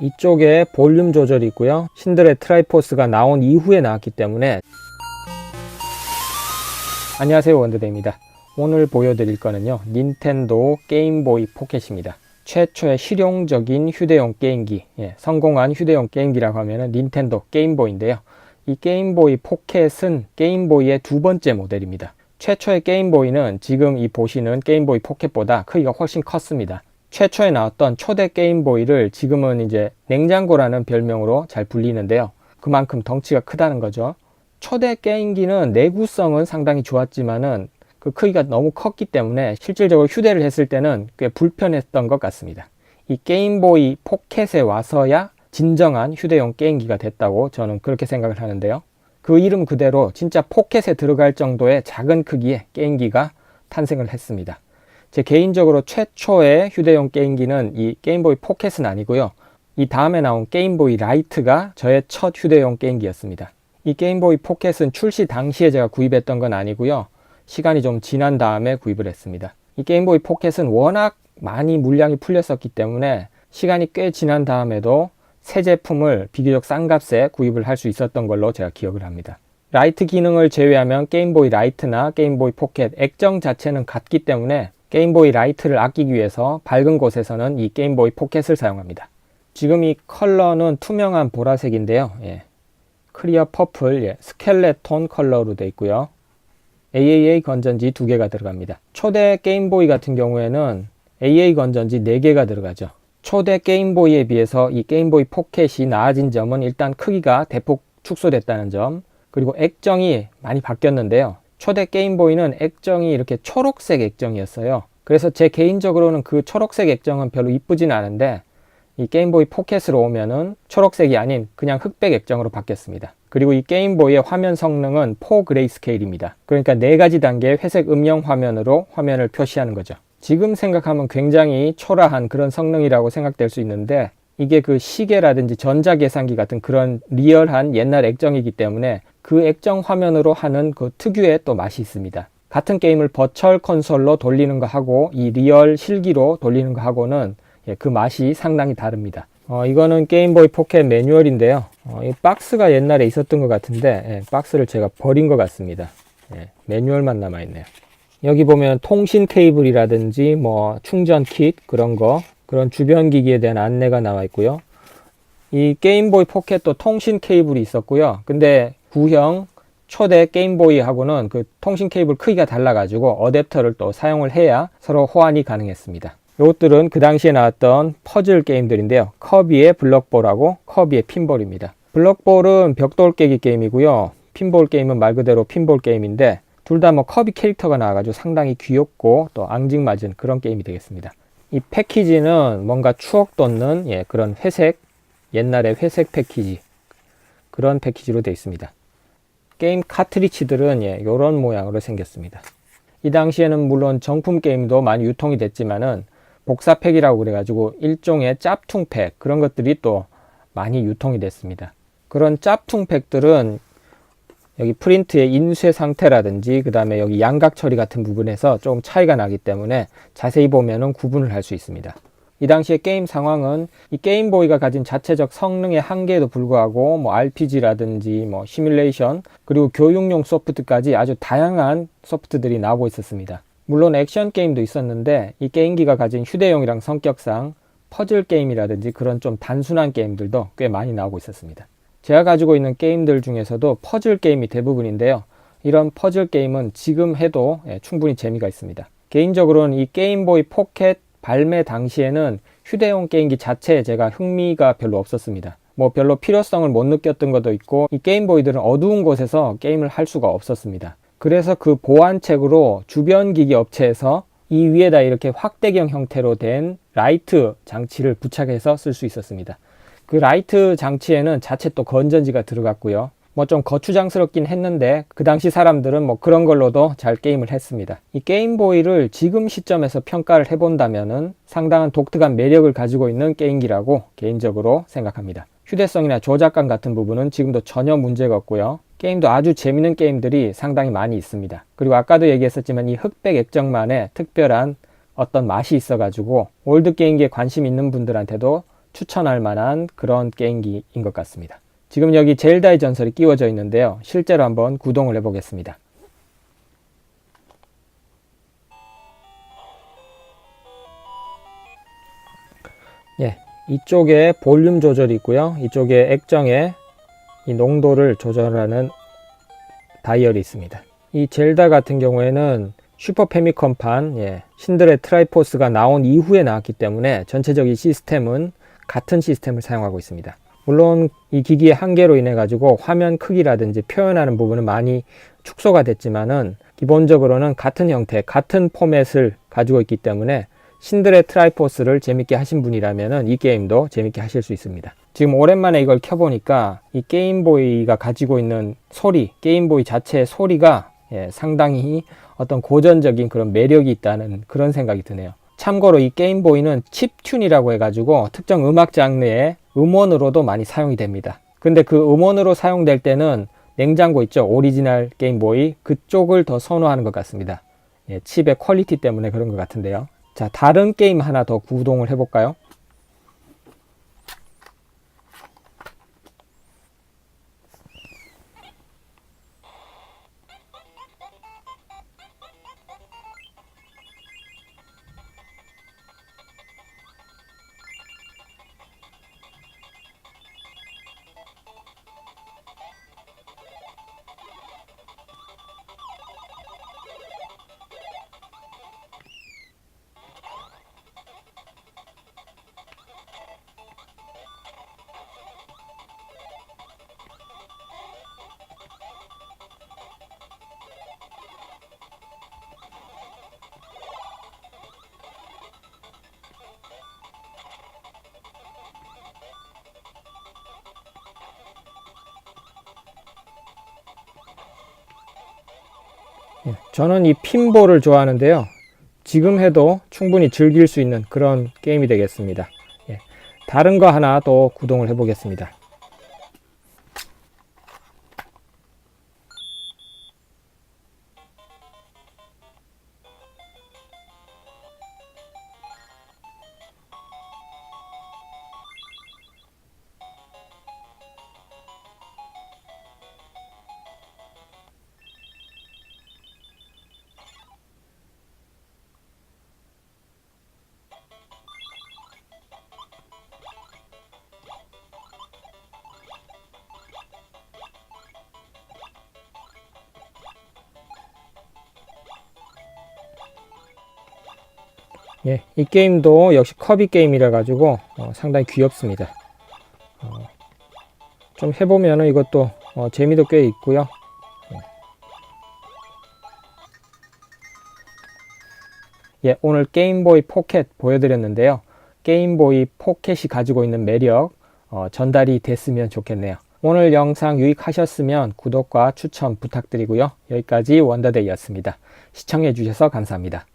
이쪽에 볼륨 조절이 있고요. 신들의 트라이포스가 나온 이후에 나왔기 때문에 안녕하세요 원드데입니다. 오늘 보여드릴 거는요. 닌텐도 게임보이 포켓입니다. 최초의 실용적인 휴대용 게임기, 예, 성공한 휴대용 게임기라고 하면 닌텐도 게임보이인데요. 이 게임보이 포켓은 게임보이의 두 번째 모델입니다. 최초의 게임보이는 지금 이 보시는 게임보이 포켓보다 크기가 훨씬 컸습니다. 최초에 나왔던 초대 게임보이를 지금은 이제 냉장고라는 별명으로 잘 불리는데요. 그만큼 덩치가 크다는 거죠. 초대 게임기는 내구성은 상당히 좋았지만은 그 크기가 너무 컸기 때문에 실질적으로 휴대를 했을 때는 꽤 불편했던 것 같습니다. 이 게임보이 포켓에 와서야 진정한 휴대용 게임기가 됐다고 저는 그렇게 생각을 하는데요. 그 이름 그대로 진짜 포켓에 들어갈 정도의 작은 크기의 게임기가 탄생을 했습니다. 제 개인적으로 최초의 휴대용 게임기는 이 게임보이 포켓은 아니고요. 이 다음에 나온 게임보이 라이트가 저의 첫 휴대용 게임기였습니다. 이 게임보이 포켓은 출시 당시에 제가 구입했던 건 아니고요. 시간이 좀 지난 다음에 구입을 했습니다. 이 게임보이 포켓은 워낙 많이 물량이 풀렸었기 때문에 시간이 꽤 지난 다음에도 새 제품을 비교적 싼 값에 구입을 할 수 있었던 걸로 제가 기억을 합니다. 라이트 기능을 제외하면 게임보이 라이트나 게임보이 포켓 액정 자체는 같기 때문에 게임보이 라이트를 아끼기 위해서 밝은 곳에서는 이 게임보이 포켓을 사용합니다. 지금 이 컬러는 투명한 보라색인데요. 예. 클리어 퍼플, 예. 스켈레톤 컬러로 되어 있고요. AAA 건전지 두 개가 들어갑니다. 초대 게임보이 같은 경우에는 AA 건전지 4개가 들어가죠. 초대 게임보이에 비해서 이 게임보이 포켓이 나아진 점은 일단 크기가 대폭 축소됐다는 점, 그리고 액정이 많이 바뀌었는데요. 초대 게임보이는 액정이 이렇게 초록색 액정이었어요. 그래서 제 개인적으로는 그 초록색 액정은 별로 이쁘진 않은데 이 게임보이 포켓으로 오면은 초록색이 아닌 그냥 흑백 액정으로 바뀌었습니다. 그리고 이 게임보이의 화면 성능은 4 그레이스케일입니다. 그러니까 네 가지 단계의 회색 음영 화면으로 화면을 표시하는 거죠. 지금 생각하면 굉장히 초라한 그런 성능이라고 생각될 수 있는데 이게 그 시계라든지 전자계산기 같은 그런 리얼한 옛날 액정이기 때문에 그 액정 화면으로 하는 그 특유의 또 맛이 있습니다. 같은 게임을 버철 콘솔로 돌리는 거 하고 이 리얼 실기로 돌리는 거 하고는 예, 그 맛이 상당히 다릅니다. 어, 이거는 게임보이 포켓 매뉴얼인데요. 어, 이 박스가 옛날에 있었던 것 같은데 예, 박스를 제가 버린 것 같습니다. 예, 매뉴얼만 남아 있네요. 여기 보면 통신 케이블이라든지 뭐 충전 킷 그런 거 그런 주변 기기에 대한 안내가 나와 있고요. 이 게임보이 포켓도 통신 케이블이 있었고요. 근데 구형 초대 게임보이하고는 그 통신 케이블 크기가 달라가지고 어댑터를 또 사용을 해야 서로 호환이 가능했습니다. 이것들은 그 당시에 나왔던 퍼즐 게임들인데요. 커비의 블럭볼하고 커비의 핀볼입니다. 블럭볼은 벽돌 깨기 게임이고요. 핀볼 게임은 말 그대로 핀볼 게임인데 둘 다 뭐 커비 캐릭터가 나와가지고 상당히 귀엽고 또 앙증맞은 그런 게임이 되겠습니다. 이 패키지는 뭔가 추억 돋는 예, 그런 회색 옛날의 회색 패키지 그런 패키지로 되어 있습니다. 게임 카트리치들은 예, 이런 모양으로 생겼습니다. 이 당시에는 물론 정품 게임도 많이 유통이 됐지만은 복사팩이라고 그래가지고 일종의 짭퉁팩 그런 것들이 또 많이 유통이 됐습니다. 그런 짭퉁팩들은 여기 프린트의 인쇄 상태라든지 그 다음에 여기 양각 처리 같은 부분에서 좀 차이가 나기 때문에 자세히 보면은 구분을 할 수 있습니다. 이 당시의 게임 상황은 이 게임보이가 가진 자체적 성능의 한계에도 불구하고 뭐 RPG라든지 뭐 시뮬레이션 그리고 교육용 소프트까지 아주 다양한 소프트들이 나오고 있었습니다. 물론 액션 게임도 있었는데 이 게임기가 가진 휴대용이랑 성격상 퍼즐 게임이라든지 그런 좀 단순한 게임들도 꽤 많이 나오고 있었습니다. 제가 가지고 있는 게임들 중에서도 퍼즐 게임이 대부분인데요. 이런 퍼즐 게임은 지금 해도 예, 충분히 재미가 있습니다. 개인적으로는 이 게임보이 포켓 발매 당시에는 휴대용 게임기 자체에 제가 흥미가 별로 없었습니다. 뭐 별로 필요성을 못 느꼈던 것도 있고 이 게임보이들은 어두운 곳에서 게임을 할 수가 없었습니다. 그래서 그 보완책으로 주변 기기 업체에서 이 위에다 이렇게 확대경 형태로 된 라이트 장치를 부착해서 쓸 수 있었습니다. 그 라이트 장치에는 자체 또 건전지가 들어갔고요. 뭐 좀 거추장스럽긴 했는데 그 당시 사람들은 뭐 그런 걸로도 잘 게임을 했습니다. 이 게임보이를 지금 시점에서 평가를 해본다면은 상당한 독특한 매력을 가지고 있는 게임기라고 개인적으로 생각합니다. 휴대성이나 조작감 같은 부분은 지금도 전혀 문제가 없고요. 게임도 아주 재밌는 게임들이 상당히 많이 있습니다. 그리고 아까도 얘기했었지만 이 흑백 액정만의 특별한 어떤 맛이 있어가지고 올드 게임기에 관심 있는 분들한테도 추천할 만한 그런 게임기인 것 같습니다. 지금 여기 젤다의 전설이 끼워져 있는데요. 실제로 한번 구동을 해보겠습니다. 예, 이쪽에 볼륨 조절이 있고요. 이쪽에 액정의 이 농도를 조절하는 다이얼이 있습니다. 이 젤다 같은 경우에는 슈퍼 페미컴판 예, 신들의 트라이포스가 나온 이후에 나왔기 때문에 전체적인 시스템은 같은 시스템을 사용하고 있습니다. 물론 이 기기의 한계로 인해 가지고 화면 크기라든지 표현하는 부분은 많이 축소가 됐지만은 기본적으로는 같은 형태, 같은 포맷을 가지고 있기 때문에 신들의 트라이포스를 재밌게 하신 분이라면은 이 게임도 재밌게 하실 수 있습니다. 지금 오랜만에 이걸 켜보니까 이 게임보이가 가지고 있는 소리, 게임보이 자체의 소리가 예, 상당히 어떤 고전적인 그런 매력이 있다는 그런 생각이 드네요. 참고로 이 게임보이는 칩튠이라고 해가지고 특정 음악 장르의 음원으로도 많이 사용이 됩니다. 근데 그 음원으로 사용될 때는 냉장고 있죠? 오리지널 게임보이 그쪽을 더 선호하는 것 같습니다. 예, 칩의 퀄리티 때문에 그런 것 같은데요. 자, 다른 게임 하나 더 구동을 해볼까요? 저는 이 핀볼을 좋아하는데요. 지금 해도 충분히 즐길 수 있는 그런 게임이 되겠습니다. 예, 다른 거 하나 또 구동을 해보겠습니다. 예, 이 게임도 역시 커비 게임이라 가지고 어, 상당히 귀엽습니다. 어, 좀 해보면은 이것도 어, 재미도 꽤 있고요. 예, 오늘 게임보이 포켓 보여드렸는데요. 게임보이 포켓이 가지고 있는 매력 어, 전달이 됐으면 좋겠네요. 오늘 영상 유익하셨으면 구독과 추천 부탁드리고요. 여기까지 원더데이였습니다. 시청해주셔서 감사합니다.